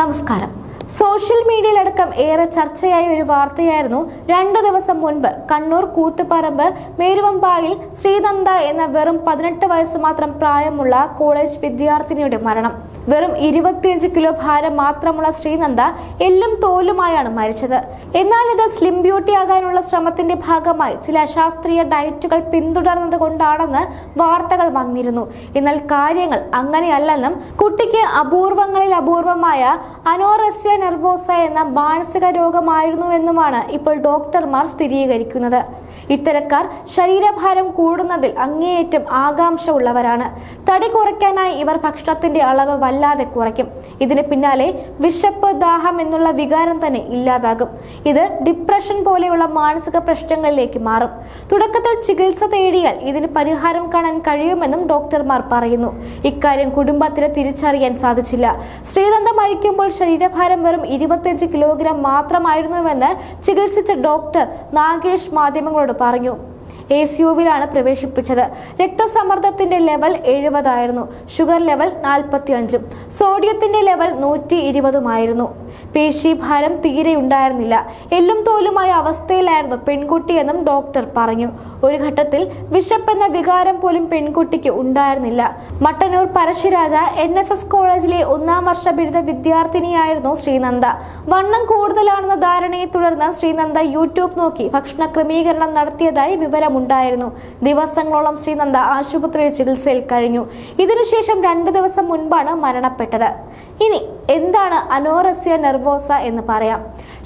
നമസ്കാരം. സോഷ്യൽ മീഡിയയിലടക്കം ഏറെ ചർച്ചയായ ഒരു വാർത്തയായിരുന്നു രണ്ട് ദിവസം മുൻപ് കണ്ണൂർ കൂത്തുപറമ്പ് മേരുവമ്പായിൽ ശ്രീനന്ദ എന്ന വെറും പതിനെട്ട് വയസ്സ് മാത്രം പ്രായമുള്ള കോളേജ് വിദ്യാർത്ഥിനിയുടെ മരണം. വെറും ഇരുപത്തിയഞ്ച് കിലോ ഭാരം മാത്രമുള്ള ശ്രീനന്ദ എല്ലും തോലുമായാണ് മരിച്ചത്. എന്നാൽ ഇത് സ്ലിം ബ്യൂട്ടി ആകാനുള്ള ശ്രമത്തിന്റെ ഭാഗമായി ചില അശാസ്ത്രീയ ഡയറ്റുകൾ പിന്തുടർന്നത് കൊണ്ടാണെന്ന് വാർത്തകൾ വന്നിരുന്നു. എന്നാൽ കാര്യങ്ങൾ അങ്ങനെയല്ലെന്നും കുട്ടിക്ക് അപൂർവങ്ങളിൽ അപൂർവമായ അനോറസ്യ നെർവോസ എന്ന മാനസിക രോഗമായിരുന്നുവെന്നുമാണ് ഇപ്പോൾ ഡോക്ടർമാർ സ്ഥിരീകരിക്കുന്നത്. ഇത്തരക്കാർ ശരീരഭാരം കൂടുന്നതിൽ അങ്ങേയറ്റം ആകാംക്ഷ ഉള്ളവരാണ്. തടി കുറയ്ക്കാനായി ഇവർ ഭക്ഷണത്തിന്റെ അളവ് വല്ലാതെ കുറയ്ക്കും. ഇതിന് പിന്നാലെ വിശപ്പ് ദാഹം എന്നുള്ള വികാരം തന്നെ ഇല്ലാതാകും. ഇത് ഡിപ്രഷൻ പോലെയുള്ള മാനസിക പ്രശ്നങ്ങളിലേക്ക് മാറും. തുടക്കത്തിൽ ചികിത്സ തേടിയാൽ ഇതിന് പരിഹാരം കാണാൻ കഴിയുമെന്നും ഡോക്ടർമാർ പറയുന്നു. ഇക്കാര്യം കുടുംബത്തിന് തിരിച്ചറിയാൻ സാധിച്ചില്ല. ശ്രീനന്ദ അഴിക്കുമ്പോൾ ശരീരഭാരം വെറും ഇരുപത്തിയഞ്ച് കിലോഗ്രാം മാത്രമായിരുന്നുവെന്ന് ചികിത്സിച്ച ഡോക്ടർ നാഗേഷ് മാധ്യമങ്ങളോട് പറഞ്ഞു. എ സി യുവിലാണ് പ്രവേശിപ്പിച്ചത്. രക്തസമ്മർദ്ദത്തിന്റെ ലെവൽ എഴുപതായിരുന്നു. ഷുഗർ ലെവൽ നാൽപ്പത്തി അഞ്ചും സോഡിയത്തിന്റെ ലെവൽ നൂറ്റി ഇരുപതുമായിരുന്നു പേശീഭാരം തീരെ ഉണ്ടായിരുന്നില്ല എല്ലും തോലുമായ അവസ്ഥയിലായിരുന്നു പെൺകുട്ടിയെന്നും ഡോക്ടർ പറഞ്ഞു. ഒരു ഘട്ടത്തിൽ വിശപ്പെന്ന വികാരം പോലും പെൺകുട്ടിക്ക് ഉണ്ടായിരുന്നില്ല. Mattannur Parasuraja N S S കോളേജിലെ ഒന്നാം വർഷ ബിരുദ വിദ്യാർത്ഥിനിയായിരുന്നു ശ്രീനന്ദ. വണ്ണം കൂടുതലാണെന്ന ധാരണയെ തുടർന്ന് ശ്രീനന്ദ യൂട്യൂബ് നോക്കി ഭക്ഷണ ക്രമീകരണം നടത്തിയതായി വിവരമുണ്ടായിരുന്നു. ദിവസങ്ങളോളം ശ്രീനന്ദ ആശുപത്രിയിൽ ചികിത്സയിൽ കഴിഞ്ഞു. ഇതിനുശേഷം രണ്ട് ദിവസം മുൻപാണ് മരണപ്പെട്ടത്. ഇനി എന്താണ് അനോറസ്യ നെർവോസ എന്ന് പറയാം?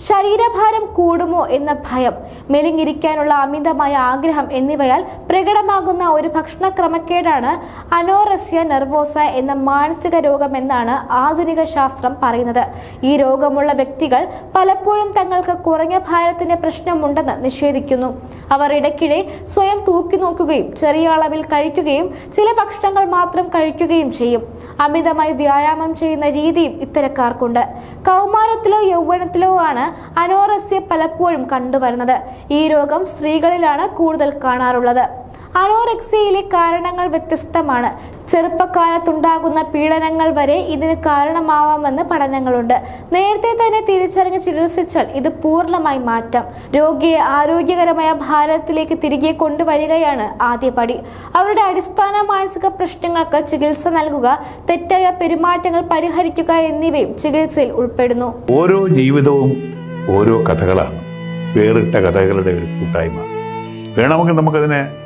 ശരീരഭാരം കൂടുമോ എന്ന ഭയം മെലിഞ്ഞിരിക്കാനുള്ള അമിതമായ ആഗ്രഹം എന്നിവയാൽ പ്രകടമാകുന്ന ഒരു ഭക്ഷണ ക്രമക്കേടാണ് അനോറസ്യ നെർവോസ എന്ന മാനസിക രോഗമെന്നാണ് ആധുനിക ശാസ്ത്രം പറയുന്നത്. ഈ രോഗമുള്ള വ്യക്തികൾ പലപ്പോഴും തങ്ങൾക്ക് കുറഞ്ഞ ഭാരത്തിന്റെ പ്രശ്നമുണ്ടെന്ന് നിഷേധിക്കുന്നു. അവർ ഇടയ്ക്കിടെ സ്വയം തൂക്കി നോക്കുകയും ചെറിയ അളവിൽ കഴിക്കുകയും ചില ഭക്ഷണങ്ങൾ മാത്രം കഴിക്കുകയും ചെയ്യും. അമിതമായി വ്യായാമം ചെയ്യുന്ന രീതിയും ഇത്തരക്കാർക്കുണ്ട്. കൗമാരത്തിലോ യൗവനത്തിലോ ആണ് അനോറസ്യ പലപ്പോഴും കണ്ടുവരുന്നത്. ഈ രോഗം സ്ത്രീകളിലാണ് കൂടുതൽ കാണാറുള്ളത്. അനോറക്സിയയിലെ കാരണങ്ങൾ വ്യത്യസ്തമാണ്. ചെറുപ്പകാലത്തുണ്ടാകുന്ന പീഡനങ്ങൾ വരെ ഇതിന് കാരണമാവാമെന്ന് പഠനങ്ങളുണ്ട്. നേരത്തെ തന്നെ തിരിച്ചറിഞ്ഞ് ചികിത്സിച്ചാൽ ഇത് പൂർണമായി മാറ്റാം. രോഗിയെ ആരോഗ്യകരമായ ഭാരതത്തിലേക്ക് തിരികെ കൊണ്ടുവരികയാണ് ആദ്യപടി അവരുടെ അടിസ്ഥാന മാനസിക പ്രശ്നങ്ങൾക്ക് ചികിത്സ നൽകുക തെറ്റായ പെരുമാറ്റങ്ങൾ പരിഹരിക്കുക എന്നിവയും ചികിത്സയിൽ ഉൾപ്പെടുന്നു. ഓരോ ജീവിതവും ഓരോ കഥകളാണ്. വേറിട്ട കഥകളുടെ ഒരു കൂട്ടായ്മ. വേണമെങ്കിൽ നമുക്കതിനെ